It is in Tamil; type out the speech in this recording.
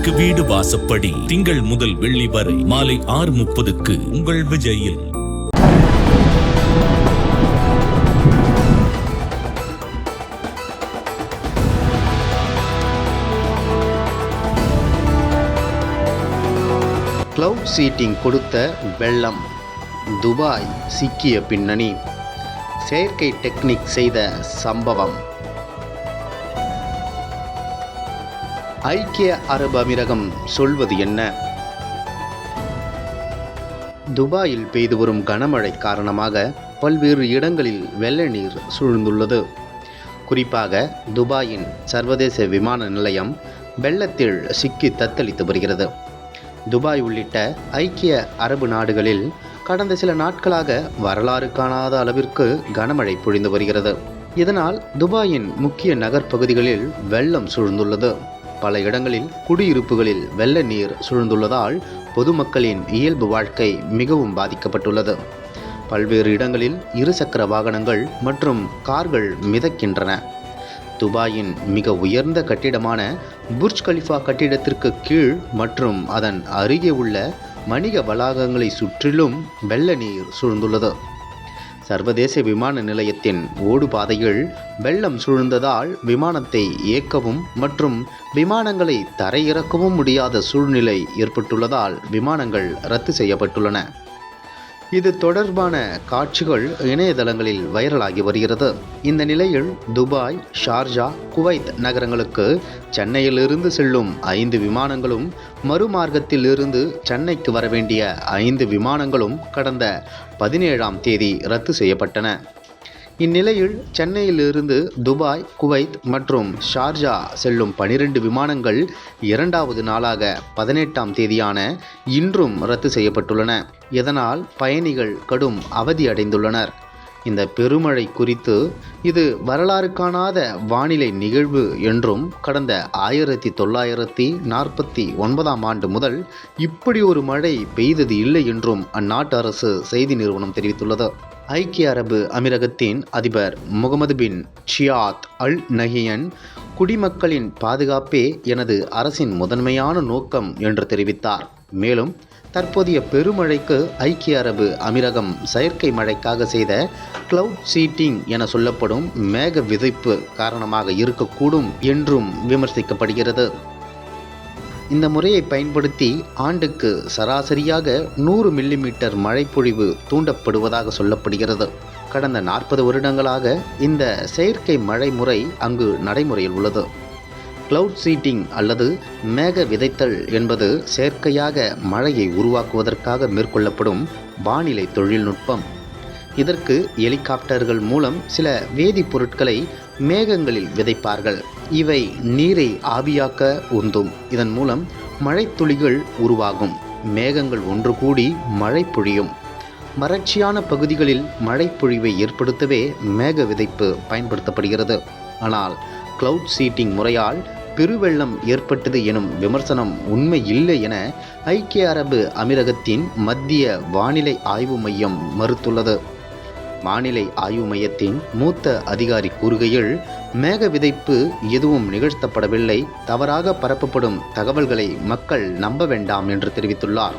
வீட்டுக்கு வீடு வாசப்படி. திங்கள் முதல் வெள்ளி வரை மாலை ஆறு முப்பதுக்கு உங்கள் விஜயில். கிளவுட் சீட்டிங் கொடுத்த வெள்ளம் துபாய் சிக்கிய பின்னணி. செயற்கை டெக்னிக் செய்த சம்பவம். ஐக்கிய அரபு அமீரகம் சொல்வது என்ன? துபாயில் பெய்து வரும் கனமழை காரணமாக பல்வேறு இடங்களில் வெள்ள நீர் சூழ்ந்துள்ளது. குறிப்பாக துபாயின் சர்வதேச விமான நிலையம் வெள்ளத்தில் சிக்கி தத்தளித்து வருகிறது. துபாய் உள்ளிட்ட ஐக்கிய அரபு நாடுகளில் கடந்த சில நாட்களாக வரலாறு காணாத அளவிற்கு கனமழை பொழிந்து வருகிறது. இதனால் துபாயின் முக்கிய நகர்ப்பகுதிகளில் வெள்ளம் சூழ்ந்துள்ளது. பல இடங்களில் குடியிருப்புகளில் வெள்ள நீர் சூழ்ந்துள்ளதால் பொதுமக்களின் இயல்பு வாழ்க்கை மிகவும் பாதிக்கப்பட்டுள்ளது. பல்வேறு இடங்களில் இருசக்கர வாகனங்கள் மற்றும் கார்கள் மிதக்கின்றன. துபாயின் மிக உயர்ந்த கட்டிடமான புர்ஜ் கலிஃபா கட்டிடத்திற்கு கீழ் மற்றும் அதன் அருகே உள்ள வணிக வளாகங்களை சுற்றிலும் வெள்ள நீர் சூழ்ந்துள்ளது. சர்வதேச விமான நிலையத்தின் ஓடுபாதையில் வெள்ளம் சூழ்ந்ததால் விமானத்தை இயக்கவும் மற்றும் விமானங்களை தரையிறக்கவும் முடியாத சூழ்நிலை ஏற்பட்டுள்ளதால் விமானங்கள் ரத்து செய்யப்பட்டுள்ளன. இது தொடர்பான காட்சிகள் இணையதளங்களில் வைரலாகி வருகிறது. இந்த நிலையில் துபாய் ஷார்ஜா குவைத் நகரங்களுக்கு சென்னையிலிருந்து செல்லும் ஐந்து விமானங்களும் மறுமார்க்கத்தில் இருந்து சென்னைக்கு வர வேண்டிய ஐந்து விமானங்களும் கடந்த பதினேழாம் தேதி ரத்து செய்யப்பட்டன. இந்நிலையில் சென்னையிலிருந்து துபாய் குவைத் மற்றும் ஷார்ஜா செல்லும் பனிரெண்டு விமானங்கள் இரண்டாவது நாளாக பதினெட்டாம் தேதியான இன்றும் ரத்து செய்யப்பட்டுள்ளன. இதனால் பயணிகள் கடும் அவதி அடைந்துள்ளனர். இந்த பெருமழை குறித்து இது வரலாறு காணாத வானிலை நிகழ்வு என்றும் கடந்த ஆயிரத்தி தொள்ளாயிரத்தி நாற்பத்தி ஒன்பதாம் ஆண்டு முதல் இப்படி ஒரு மழை பெய்தது இல்லை என்றும் அந்நாட்டு அரசு செய்தி நிறுவனம் தெரிவித்துள்ளது. ஐக்கிய அரபு அமீரகத்தின் அதிபர் முகமது பின் ஷியாத் அல் நஹியன் குடிமக்களின் பாதுகாப்பே எனது அரசின் முதன்மையான நோக்கம் என்று தெரிவித்தார். மேலும் தற்போதைய பெருமழைக்கு ஐக்கிய அரபு அமீரகம் செயற்கை மழைக்காக செய்த கிளவுட் சீட்டிங் என சொல்லப்படும் மேக விதைப்பு காரணமாக இருக்கக்கூடும் என்றும் விமர்சிக்கப்படுகிறது. இந்த முறையை பயன்படுத்தி ஆண்டுக்கு சராசரியாக நூறு மில்லிமீட்டர் மழைப்பொழிவு தூண்டப்படுவதாக சொல்லப்படுகிறது. கடந்த நாற்பது வருடங்களாக இந்த செயற்கை மழை முறை அங்கு நடைமுறையில் உள்ளது. கிளவுட் சீட்டிங் அல்லது மேக விதைத்தல் என்பது செயற்கையாக மழையை உருவாக்குவதற்காக மேற்கொள்ளப்படும் வானிலை தொழில்நுட்பம். இதற்கு ஹெலிகாப்டர்கள் மூலம் சில வேதிப்பொருட்களை மேகங்களில் விதைப்பார்கள். இவை நீரை ஆவியாக்க உந்தும். இதன் மூலம் மழைத்துளிகள் உருவாகும். மேகங்கள் ஒன்று கூடி மழை பொழியும். வறட்சியான பகுதிகளில் மழைப்பொழிவை ஏற்படுத்தவே மேக விதைப்பு பயன்படுத்தப்படுகிறது. ஆனால் கிளவுட் சீட்டிங் முறையால் பெருவெள்ளம் ஏற்பட்டது எனும் விமர்சனம் உண்மை இல்லை என ஐக்கிய அரபு அமீரகத்தின் மத்திய வானிலை ஆய்வு மையம் மறுத்துள்ளது. வானிலை ஆய்வு மையத்தின் மூத்த அதிகாரி கூறுகையில் மேக விதைப்பு எதுவும் நிகழ்த்தப்படவில்லை தவறாக பரப்பப்படும் தகவல்களை மக்கள் நம்ப வேண்டாம் என்று தெரிவித்துள்ளார்.